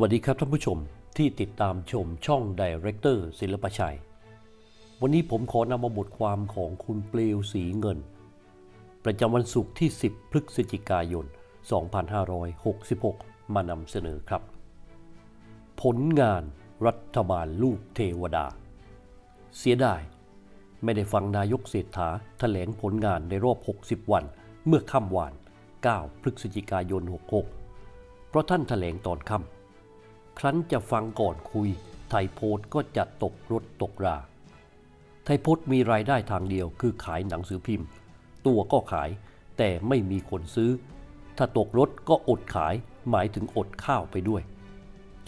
วัสดีครับท่านผู้ชมที่ติดตามชมช่อง Director ศิลปชัย วันนี้ผมขอนำมาบทความของคุณเปลวสีเงิน ประจำวันศุกร์ที่ 10 พฤศจิกายน 2566 มานำเสนอครับ ผลงานรัฐบาลลูกเทวดา เสียดายไม่ได้ฟังนายกเศรษฐาแถลงผลงานในรอบ 60 วัน เมื่อค่ำวาน 9 พฤศจิกายน 66 เพราะท่านแถลงตอนค่ำ ครั้นจะฟังก่อนคุย ไทยโพสต์ก็จะตกรถตกรา ไทยโพสมีรายได้ทางเดียวคือขายหนังสือพิมพ์ ตัวก็ขายแต่ไม่มีคนซื้อ ถ้าตกรถก็อดขายหมายถึงอดข้าวไปด้วย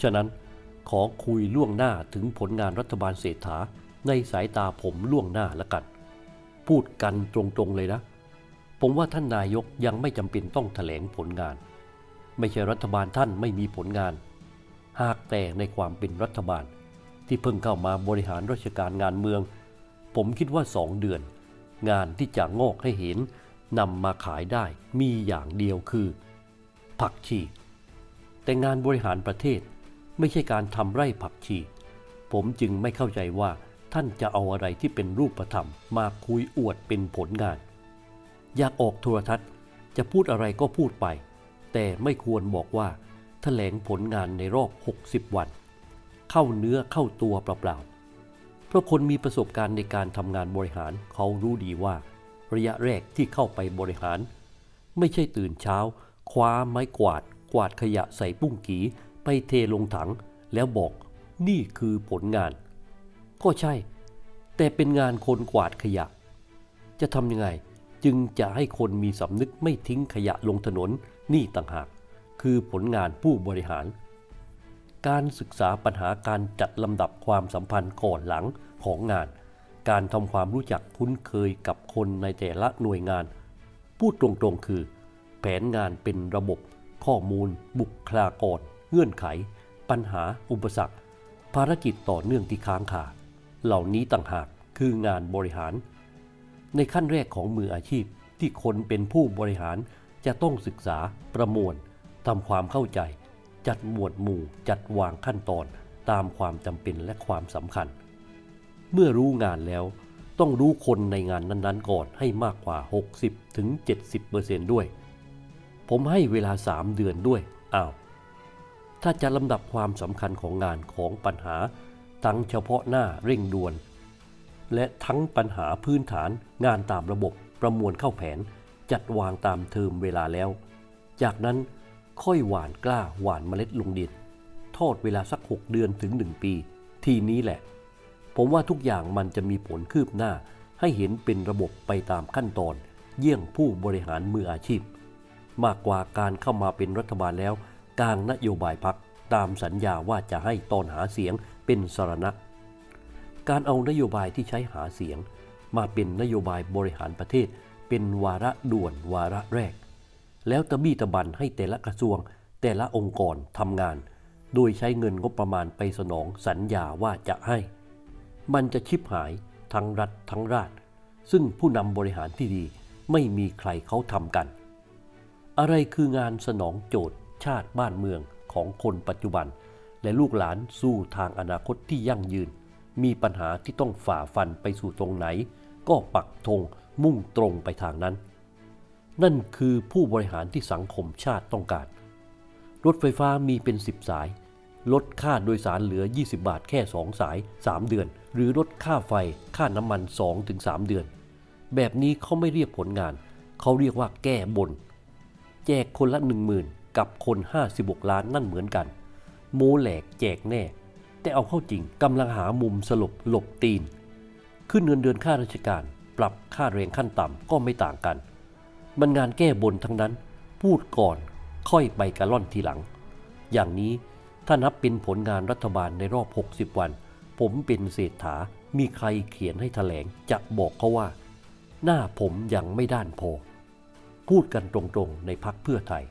ฉะนั้นขอคุยล่วงหน้าถึงผลงานรัฐบาลเศรษฐาในสายตาผมล่วงหน้าละกัน พูดกันตรงๆเลยนะ ผมว่าท่านนายกยังไม่จำเป็นต้องแถลงผลงาน ไม่ใช่รัฐบาลท่านไม่มีผลงาน หากแต่ในความเป็นรัฐบาล ที่เพิ่งเข้ามาบริหารราชการงานเมือง ผมคิดว่าสองเดือน งานที่จะงอกให้เห็นนำมาขายได้มีอย่างเดียวคือ ผักชี แต่งานบริหารประเทศไม่ใช่การทำไร่ผักชี ผมจึงไม่เข้าใจว่าท่านจะเอาอะไรที่เป็นรูปธรรมมาคุยอวดเป็นผลงาน อยากออกโทรทัศน์จะพูดอะไรก็พูดไป แต่ไม่ควรบอกว่า แถลงผลงานในรอบ 60 วัน เข้าเนื้อเข้าตัวเปล่าๆ เพราะคนมีประสบการณ์ในการทำงานบริหารเขารู้ดีว่า ระยะแรกที่เข้าไปบริหาร ไม่ใช่ตื่นเช้า คว้าไม้กวาด กวาดขยะใส่ปุ้งกีไปเทลงถัง แล้วบอกนี่คือผลงาน ก็ใช่ แต่เป็นงานคนกวาดขยะ จะทำยังไงจึงจะให้คนมีสำนึกไม่ทิ้งขยะลงถนนนี่ต่างหาก คือผลงานผู้บริหาร การศึกษาปัญหาการจัดลำดับความสัมพันธ์ก่อนหลังของงาน การทำความรู้จักคุ้นเคยกับคนในแต่ละหน่วยงาน พูดตรงๆคือ แผนงานเป็นระบบ ข้อมูล บุคลากรเงื่อนไข ปัญหา อุปสรรค ภารกิจต่อเนื่องที่ค้างคาเหล่านี้ต่างหากคืองานบริหาร ในขั้นแรกของมืออาชีพที่คนเป็นผู้บริหารจะต้องศึกษาประมวล ทำความเข้าใจ จัดหมวดหมู่จัดวางขั้นตอนตามความจำเป็นและความสำคัญ เมื่อรู้งานแล้วต้องรู้คนในงานนั้นๆก่อนให้มากกว่า60ถึง70%ด้วย ผมให้เวลา 3 เดือนด้วยอ้าวถ้าจะลำดับความสำคัญของงานของปัญหาทั้งเฉพาะหน้าเร่งด่วน และทั้งปัญหาพื้นฐานงานตามระบบประมวลเข้าแผน จัดวางตามเทอมเวลาแล้ว จากนั้น ค่อยหว่านกล้าหว่านเมล็ดลงดินทอดเวลาสัก 6 เดือนถึง 1 ปี ทีนี้แหละ ผมว่าทุกอย่างมันจะมีผลคืบหน้า ให้เห็นเป็นระบบไปตามขั้นตอน เยี่ยงผู้บริหารมืออาชีพ มากกว่าการเข้ามาเป็นรัฐบาลแล้วกางนโยบายพักตามสัญญาว่าจะให้ตอนหาเสียงเป็นสรณะ การเอานโยบายที่ใช้หาเสียง มาเป็นนโยบายบริหารประเทศ เป็นวาระด่วนวาระแรก แล้วตะบี้ตะบันให้แต่ละกระทรวง แต่ละองค์กรทำงาน โดยใช้เงินงบประมาณไปสนองสัญญาว่าจะให้ มันจะชิบหายทั้งรัฐทั้งราช ซึ่งผู้นำบริหารที่ดีไม่มีใครเขาทำกัน อะไรคืองานสนองโจทย์ชาติบ้านเมืองของคนปัจจุบัน และลูกหลานสู้ทางอนาคตที่ยั่งยืน มีปัญหาที่ต้องฝ่าฟันไปสู่ตรงไหน ก็ปักธงมุ่งตรงไปทางนั้น นั่นคือผู้บริหารที่สังคมชาติต้องการ รถไฟฟ้ามีเป็น 10 สาย ลดค่าโดยสารเหลือ 20 บาทแค่ 2 สาย 3 เดือน หรือลดค่าไฟค่าน้ำมัน 2-3 เดือน แบบนี้เขาไม่เรียกผลงาน เขาเรียกว่าแก้บน แจกคนละ 10,000 กับคน 56 ล้านนั่นเหมือนกัน โมแหลกแจกแน่ แต่เอาเข้าจริงกำลังหามุมสลบหลบตีน ขึ้นเงินเดือนค่าราชการ ปรับค่าแรงขั้นต่ำก็ไม่ต่างกัน มันงานแก้บนทั้งนั้น พูดก่อนค่อยไปกระล่อนทีหลัง อย่างนี้ถ้านับเป็นผลงานรัฐบาลในรอบ 60 วัน ผมเป็นเศรษฐามีใครเขียนให้แถลงจะบอกเขาว่า หน้าผมยังไม่ด้านพอ พูดกันตรงๆในพักเพื่อไทย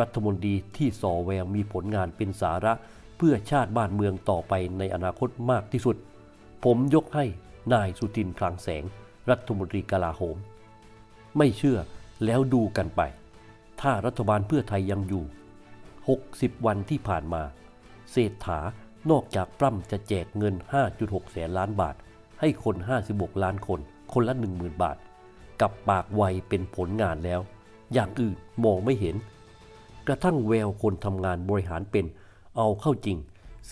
รัฐมนตรีที่สอแววมีผลงานเป็นสาระเพื่อชาติบ้านเมืองต่อไปในอนาคตมากที่สุด ผมยกให้นายสุทินคลังแสง รัฐมนตรีกลาโหม ไม่เชื่อแล้วดูกันไป ถ้ารัฐบาลเพื่อไทยยังอยู่ 60 วันที่ผ่านมา เศรษฐานอกจากปล้ำจะแจกเงิน 5.6 แสนล้านบาท ให้คน 56 ล้านคน คนละ 10,000 บาท กับปากไวเป็นผลงานแล้ว อย่างอื่นมองไม่เห็น กระทั่งแววคนทำงานบริหารเป็น เอาเข้าจริง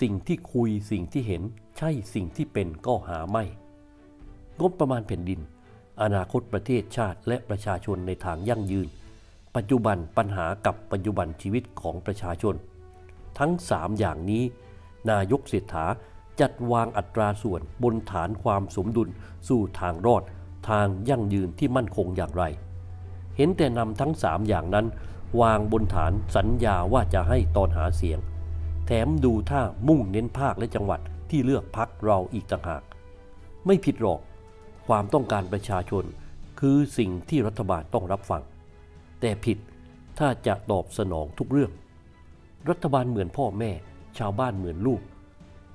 สิ่งที่คุยสิ่งที่เห็น ใช่สิ่งที่เป็นก็หาไม่ งบประมาณแผ่นดิน อนาคตประเทศชาติและประชาชนในทางยั่งยืน ปัจจุบันปัญหากับปัจจุบันชีวิตของประชาชน ทั้ง 3 อย่างนี้ นายกเศรษฐาจัดวางอัตราส่วนบนฐานความสมดุลสู่ทางรอด ทางยั่งยืนที่มั่นคงอย่างไร เห็นแต่นำทั้ง 3 อย่างนั้น วางบนฐานสัญญาว่าจะให้ตอนหาเสียง แถมดูท่ามุ่งเน้นภาคและจังหวัดที่เลือกพักเราอีกต่างหาก ไม่ผิดหรอก ความต้องการประชาชน คือสิ่งที่รัฐบาลต้องรับฟัง แต่ผิดถ้าจะตอบสนองทุกเรื่อง รัฐบาลเหมือนพ่อแม่ ชาวบ้านเหมือนลูก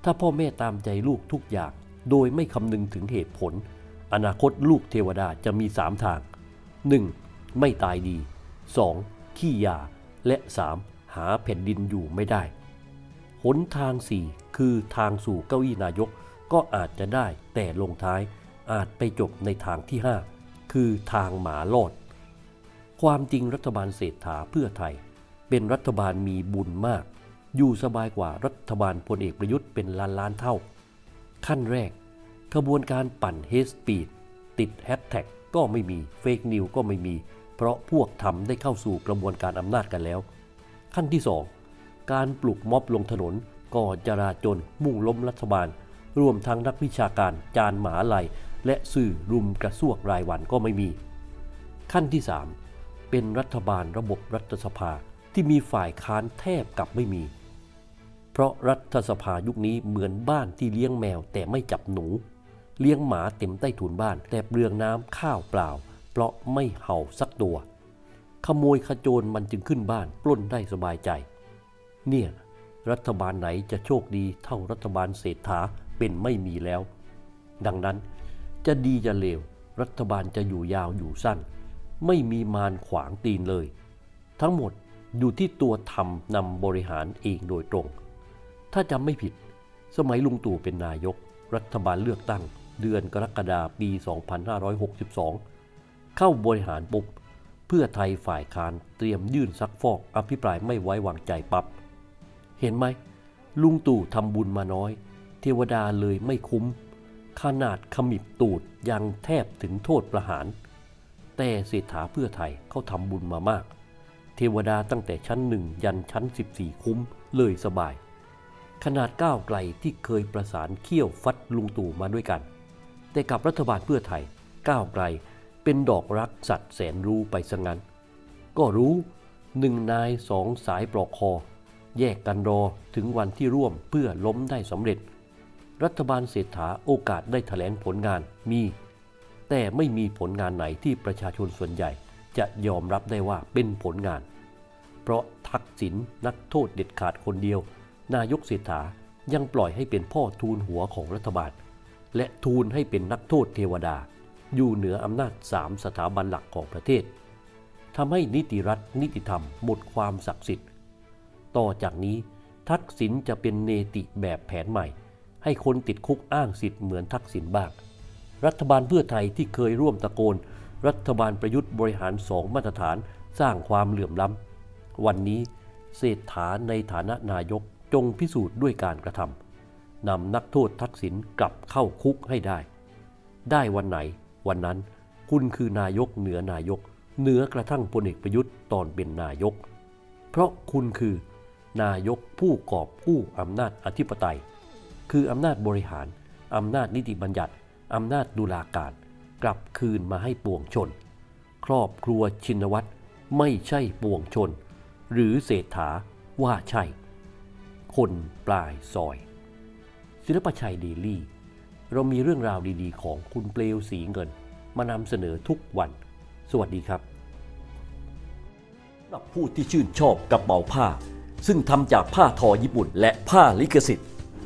ถ้าพ่อแม่ตามใจลูกทุกอย่าง โดยไม่คำนึงถึงเหตุผล อนาคตลูกเทวดาจะมีสามทาง 1. ไม่ตายดี 2. ขี้ยา และ 3. หาแผ่นดินอยู่ไม่ได้หนทาง 4 คือทางสู่เก้าอี้นายกก็อาจจะได้แต่ลงท้าย อาจไปจบในทางที่ 5 คือทางหมาลอดความจริงรัฐบาลเศรษฐาเพื่อไทย เป็นรัฐบาลมีบุญมาก อยู่สบายกว่ารัฐบาลพลเอกประยุทธ์เป็นล้านล้านเท่า ขั้นแรกขบวนการปั่นเฮสปีดติดแฮชแท็กก็ไม่มีเฟกนิวก็ไม่มี เพราะพวกทำได้เข้าสู่กระบวนการอำนาจกันแล้ว ขั้นที่ 2 การปลุกม็อบลงถนนก่อจราจนมุ่งล้มรัฐบาล รวมทั้งนักวิชาการจานหมาลัย และสื่อรุมกระซวกรายวันก็ไม่มี ขั้นที่ 3 เป็นรัฐบาลระบบรัฐสภาที่มีฝ่ายค้านแทบกับไม่มี เพราะรัฐสภายุคนี้เหมือนบ้านที่เลี้ยงแมวแต่ไม่จับหนู เลี้ยงหมาเต็มใต้ถุนบ้าน แต่เปลืองน้ำข้าวเปล่า เพราะไม่เห่าสักตัว ขโมยขโจรมันจึงขึ้นบ้านปล้นได้สบายใจ เนี่ยรัฐบาลไหนจะโชคดีเท่ารัฐบาลเศรษฐาเป็นไม่มีแล้ว ดังนั้น จะดีจะเลว รัฐบาลจะอยู่ยาวอยู่สั้น ไม่มีมารขวางตีนเลย ทั้งหมดอยู่ที่ตัวทำนำบริหารเองโดยตรง ถ้าจำไม่ผิด สมัยลุงตู่เป็นนายก รัฐบาลเลือกตั้ง เดือนกรกฎาปี 2562 เข้าบริหารปุ๊บเพื่อไทยฝ่ายค้านเตรียมยื่นซักฟอกอภิปรายไม่ไว้วางใจปับ๊บเห็นไหมลุงตู่ทำบุญมาน้อย เทวดาเลยไม่คุ้ม ขนาดขมิบตูดยังแทบถึงโทษประหาร แต่เศรษฐาเพื่อไทยเขาทำบุญมามาก เทวดาตั้งแต่ชั้นหนึ่งยันชั้น 14 คุ้มเลยสบาย ขนาดก้าวไกลที่เคยประสานเขี้ยวฟัดลุงตู่มาด้วยกัน แต่กับรัฐบาลเพื่อไทยก้าวไกลเป็นดอกรักสัตว์แสนรู้ไปซะงั้น ก็รู้หนึ่งนายสองสายปลอกคอ แยกกันรอถึงวันที่ร่วมเพื่อล้มได้สำเร็จ รัฐบาลเศรษฐาโอกาสได้แถลงผลงานมี แต่ไม่มีผลงานไหนที่ประชาชนส่วนใหญ่ จะยอมรับได้ว่าเป็นผลงาน เพราะทักษิณนักโทษเด็ดขาดคนเดียว นายกเศรษฐายังปล่อยให้เป็นพ่อทูลหัวของรัฐบาล และทูลให้เป็นนักโทษเทวดา อยู่เหนืออำนาจสามสถาบันหลักของประเทศทำให้นิติรัฐนิติธรรมหมดความศักดิ์สิทธิ์ ต่อจากนี้ทักษิณจะเป็นเนติแบบแผนใหม่ ให้คนติดคุกอ้างสิทธิ์เหมือนทักษิณบ้าง รัฐบาลเพื่อไทยที่เคยร่วมตะโกน รัฐบาลประยุทธ์บริหารสองมาตรฐานสร้างความเหลื่อมล้ำ วันนี้เศรษฐาในฐานะนายกจงพิสูจน์ด้วยการกระทำนำนักโทษทักษิณกลับเข้าคุกให้ได้ ได้วันไหน วันนั้นคุณคือนายกเหนือนายก เหนือกระทั่งพลเอกประยุทธ์ตอนเป็นนายก เพราะคุณคือ นายกผู้กอบกู้อำนาจอธิปไตย คืออำนาจบริหาร อำนาจนิติบัญญัติ อำนาจดุลาการ กลับคืนมาให้ปวงชน ครอบครัวชินวัตรไม่ใช่ปวงชน หรือเศรษฐาว่าใช่ คนปลายซอย ศิลปชัยเดลี่ เรามีเรื่องราวดีๆ ของคุณเปลวสีเงิน มานำเสนอทุกวัน สวัสดีครับสำหรับผู้ที่ชื่นชอบกระเป๋าผ้า ซึ่งทำจากผ้าทอญี่ปุ่นและผ้าลิขสิทธิ์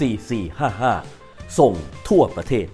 4455 ส่งทั่วประเทศ